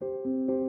Música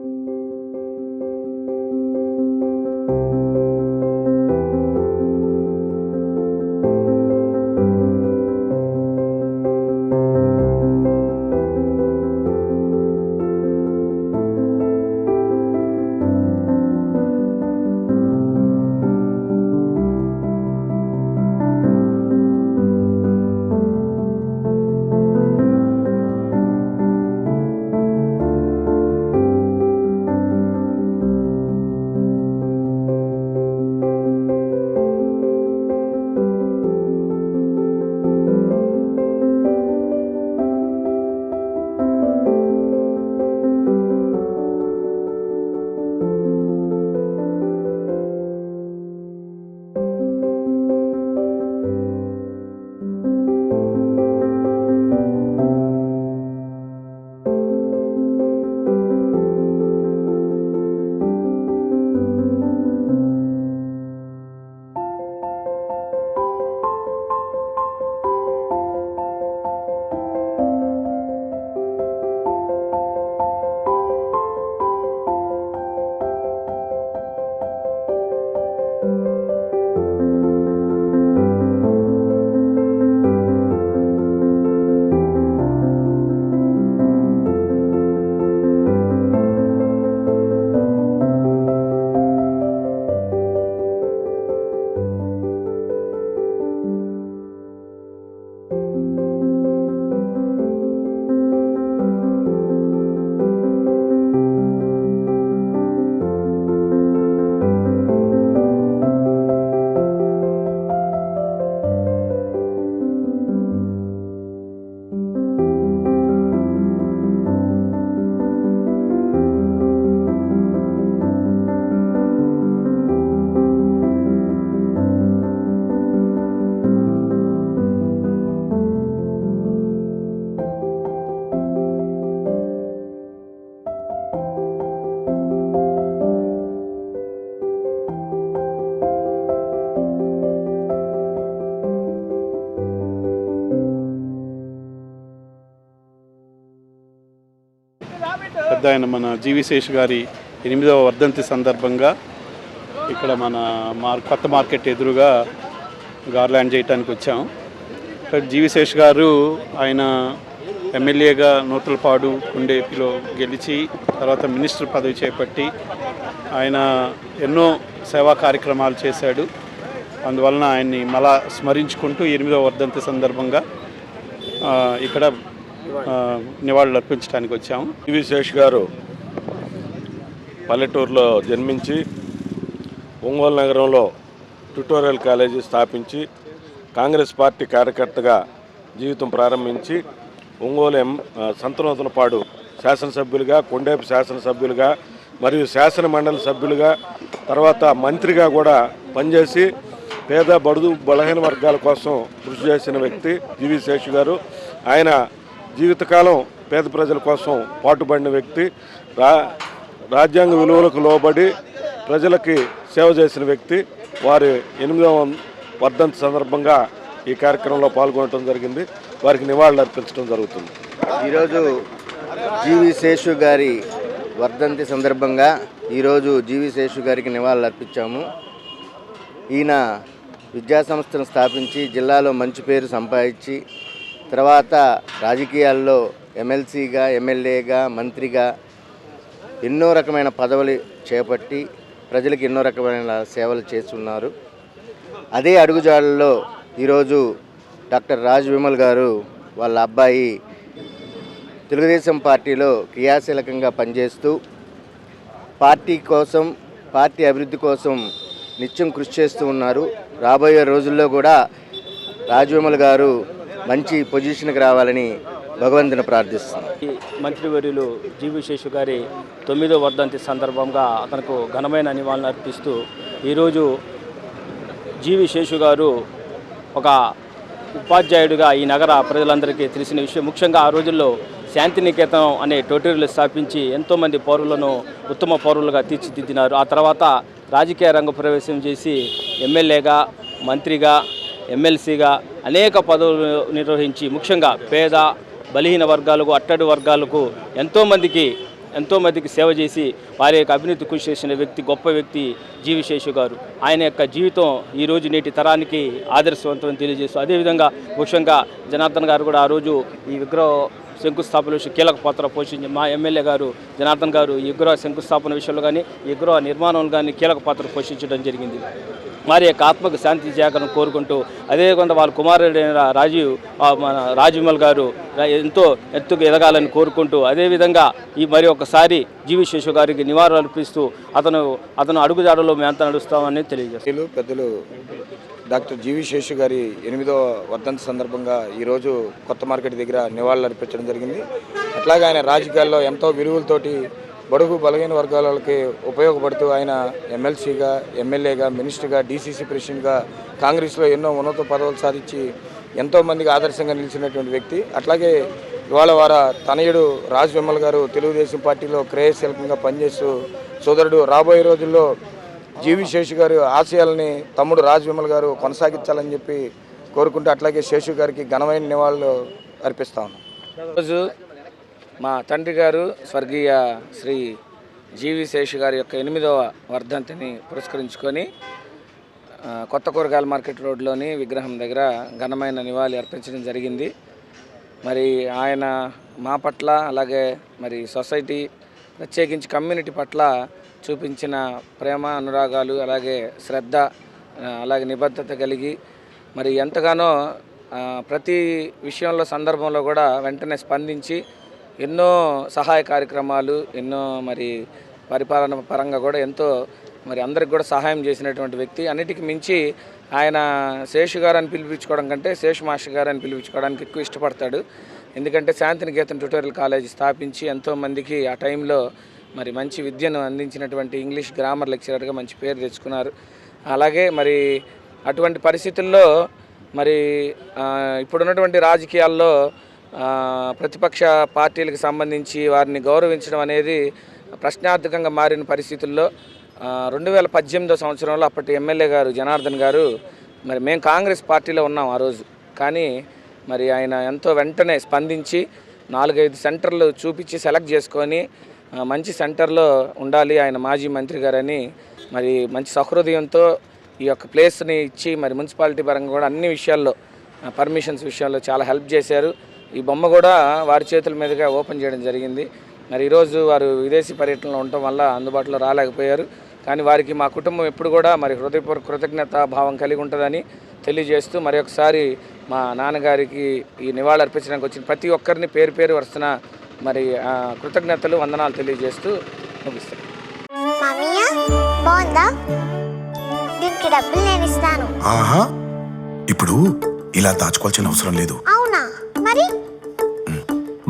పెద్ద ఆయన మన జీవి శేష్ గారి ఎనిమిదవ వర్ధంతి సందర్భంగా ఇక్కడ మన మార్ కొత్త మార్కెట్ ఎదురుగా గార్లాండ్ చేయడానికి వచ్చాం. ఇక్కడ జీవి శేష్ గారు ఆయన ఎమ్మెల్యేగా నూతలపాడు కుండేపిలో గెలిచి తర్వాత మినిస్టర్ పదవి చేపట్టి ఆయన ఎన్నో సేవా కార్యక్రమాలు చేశాడు. అందువలన ఆయన్ని మళ్ళా స్మరించుకుంటూ ఎనిమిదవ వర్ధంతి సందర్భంగా ఇక్కడ నివాళులు అర్పించడానికి వచ్చాము. పివి శేష్ గారు పల్లెటూరులో జన్మించి ఒంగోలు నగరంలో ట్యుటోరియల్ కాలేజీ స్థాపించి కాంగ్రెస్ పార్టీ కార్యకర్తగా జీవితం ప్రారంభించి ఒంగోలు ఎం ఆ, సంతనూతనపాడు శాసనసభ్యులుగా కొండేపు శాసనసభ్యులుగా మరియు శాసన మండలి సభ్యులుగా తర్వాత మంత్రిగా కూడా పనిచేసి పేద బడుగు బలహీన వర్గాల కోసం కృషి చేసిన వ్యక్తి జీవి శేష్ గారు. ఆయన జీవితకాలం పేద ప్రజల కోసం పాటుపడిన వ్యక్తి రా రాజ్యాంగ విలువలకు లోబడి ప్రజలకి సేవ చేసిన వ్యక్తి వారి ఎనిమిదవ వర్ధంతి సందర్భంగా ఈ కార్యక్రమంలో పాల్గొనడం జరిగింది. వారికి నివాళులు అర్పించడం జరుగుతుంది. ఈరోజు జీవి శేషు గారి వర్ధంతి సందర్భంగా ఈరోజు జీవి శేషు గారికి నివాళులు అర్పించాము. ఈయన విద్యా సంస్థను స్థాపించి జిల్లాలో మంచి పేరు సంపాదించి తర్వాత రాజకీయాల్లో ఎమ్మెల్సీగా ఎమ్మెల్యేగా మంత్రిగా ఎన్నో రకమైన పదవులు చేపట్టి ప్రజలకు ఎన్నో రకమైన సేవలు చేస్తున్నారు. అదే అడుగుజాడల్లో ఈరోజు డాక్టర్ రాజ్ విమల్ గారు వాళ్ళ అబ్బాయి తెలుగుదేశం పార్టీలో క్రియాశీలకంగా పనిచేస్తూ పార్టీ కోసం పార్టీ అభివృద్ధి కోసం నిత్యం కృషి చేస్తూ ఉన్నారు. రాబోయే రోజుల్లో కూడా రాజవిమల్ గారు మంచి పొజిషన్కి రావాలని భగవంతుని ప్రార్థిస్తున్నాం. ఈ మంత్రివర్యులు జీవి శేషు గారి తొమ్మిదో వర్ధంతి సందర్భంగా అతనికి ఘనమైన నివాళులు అర్పిస్తూ ఈరోజు జీవి శేషు గారు ఒక ఉపాధ్యాయుడిగా ఈ నగర ప్రజలందరికీ తెలిసిన విషయం. ముఖ్యంగా ఆ రోజుల్లో శాంతినికేతనం అనే టోటరీలు స్థాపించి ఎంతోమంది పౌరులను ఉత్తమ పౌరులుగా తీర్చిదిద్దినారు. ఆ తర్వాత రాజకీయ రంగ ప్రవేశం చేసి ఎమ్మెల్యేగా మంత్రిగా ఎమ్మెల్సీగా అనేక పదవులు నిర్వహించి ముఖ్యంగా పేద బలహీన వర్గాలకు అట్టడి వర్గాలకు ఎంతోమందికి ఎంతోమందికి సేవ చేసి వారి యొక్క అభివృద్ధి కృషి చేసిన వ్యక్తి గొప్ప వ్యక్తి జీవిశేషు గారు. ఆయన యొక్క జీవితం ఈరోజు నేటి తరానికి ఆదర్శవంతం తెలియజేస్తూ అదేవిధంగా ముఖ్యంగా జనార్దన్ గారు కూడా ఆ రోజు ఈ విగ్రహం శంకుస్థాపన విషయం కీలక పాత్ర పోషించి మా ఎమ్మెల్యే గారు జనార్దన్ గారు ఈ గృహ శంకుస్థాపన విషయంలో కానీ ఈ గృహ నిర్మాణంలో కానీ కీలక పాత్ర పోషించడం జరిగింది. వారి యొక్క ఆత్మకు శాంతి చేయాలని కోరుకుంటూ అదేవిధంగా వాళ్ళ కుమారుడైన రాజీవ్ మన రాజవిమల్ గారు ఎంతో ఎత్తుకు ఎదగాలని కోరుకుంటూ అదేవిధంగా ఈ మరి ఒకసారి జీవి శేషు గారికి నివారణ అర్పిస్తూ అతను అతను అడుగుజాడలో మేమంతా నడుస్తామని తెలియజేస్తారు పెద్దలు పెద్దలు డాక్టర్ జీవి శేషు గారి ఎనిమిదో వర్ధంతి సందర్భంగా ఈరోజు కొత్త మార్కెట్ దగ్గర నివాళులు అర్పించడం జరిగింది. అట్లాగే ఆయన రాజకీయాల్లో ఎంతో విలువలతోటి బడుగు బలహీన వర్గాలకి ఉపయోగపడుతూ ఆయన ఎమ్మెల్సీగా ఎమ్మెల్యేగా మినిస్టర్గా డీసీసీ ప్రెసిడెంట్గా కాంగ్రెస్లో ఎన్నో ఉన్నత పదవులు సాధించి ఎంతోమందికి ఆదర్శంగా నిలిచినటువంటి వ్యక్తి. అట్లాగే ఇవాళ వార తనయుడు రాజ్ విమల్ గారు తెలుగుదేశం పార్టీలో క్రేయశీలకంగా పనిచేస్తూ సోదరుడు రాబోయే రోజుల్లో జీవి శేషు గారు ఆశయాలని తమ్ముడు రాజ్ విమల్ గారు కొనసాగించాలని చెప్పి కోరుకుంటూ అట్లాగే శేషు గారికి ఘనమైన నివాళులు అర్పిస్తా ఉన్నాం. ఈరోజు మా తండ్రి గారు స్వర్గీయ శ్రీ జీవి శేషు గారి యొక్క ఎనిమిదవ వర్ధంతిని పురస్కరించుకొని కొత్త కూరగాయల మార్కెట్ రోడ్లోని విగ్రహం దగ్గర ఘనమైన నివాళి అర్పించడం జరిగింది. మరి ఆయన మా పట్ల అలాగే మరి సొసైటీ ప్రత్యేకించి కమ్యూనిటీ పట్ల చూపించిన ప్రేమ అనురాగాలు అలాగే శ్రద్ధ అలాగే నిబద్ధత కలిగి మరి ఎంతగానో ప్రతి విషయంలో సందర్భంలో కూడా వెంటనే స్పందించి ఎన్నో సహాయ కార్యక్రమాలు ఎన్నో మరి పరిపాలన పరంగా కూడా ఎంతో మరి అందరికి కూడా సహాయం చేసినటువంటి వ్యక్తి. అన్నిటికీ మించి ఆయన శేషు గారు అని పిలిపించుకోవడం కంటే శేషు మాస్టర్ గారు అని పిలిపించుకోవడానికి ఎక్కువ ఇష్టపడతాడు. ఎందుకంటే శాంతినికేతన్ ట్యూటోరియల్ కాలేజ్ స్థాపించి ఎంతోమందికి ఆ టైంలో మరి మంచి విద్యను అందించినటువంటి ఇంగ్లీష్ గ్రామర్ లెక్చరర్గా మంచి పేరు తెచ్చుకున్నారు. అలాగే మరి అటువంటి పరిస్థితుల్లో మరి ఇప్పుడున్నటువంటి రాజకీయాల్లో ప్రతిపక్ష పార్టీలకు సంబంధించి వారిని గౌరవించడం అనేది ప్రశ్నార్థకంగా మారిన పరిస్థితుల్లో రెండు వేల పద్దెనిమిదో సంవత్సరంలో అప్పటి ఎమ్మెల్యే గారు జనార్దన్ గారు మరి మేము కాంగ్రెస్ పార్టీలో ఉన్నాం ఆ రోజు. కానీ మరి ఆయన ఎంతో వెంటనే స్పందించి నాలుగైదు సెంటర్లు చూపించి సెలెక్ట్ చేసుకొని మంచి సెంటర్లో ఉండాలి ఆయన మాజీ మంత్రి గారని మరి మంచి సహృదయంతో ఈ యొక్క ప్లేస్ని ఇచ్చి మరి మున్సిపాలిటీ పరంగా కూడా అన్ని విషయాల్లో పర్మిషన్స్ విషయాల్లో చాలా హెల్ప్ చేశారు. ఈ బొమ్మ కూడా వారి చేతుల మీదుగా ఓపెన్ చేయడం జరిగింది. మరి ఈరోజు వారు విదేశీ పర్యటనలో ఉండటం వల్ల అందుబాటులో రాలేకపోయారు. కానీ వారికి మా కుటుంబం ఎప్పుడు కూడా మరి హృదయపూర్వక కృతజ్ఞత భావం కలిగి ఉంటుందని తెలియజేస్తూ మరి ఒకసారి మా నాన్నగారికి ఈ నివాళులు అర్పించడానికి వచ్చిన ప్రతి ఒక్కరిని పేరు పేరు వరుసన మరి కృతజ్ఞతలు వందనాలు తెలియజేస్తూ ముగిస్తాను ఇప్పుడు ఇలా దాచుకోవాల్సిన అవసరం లేదు.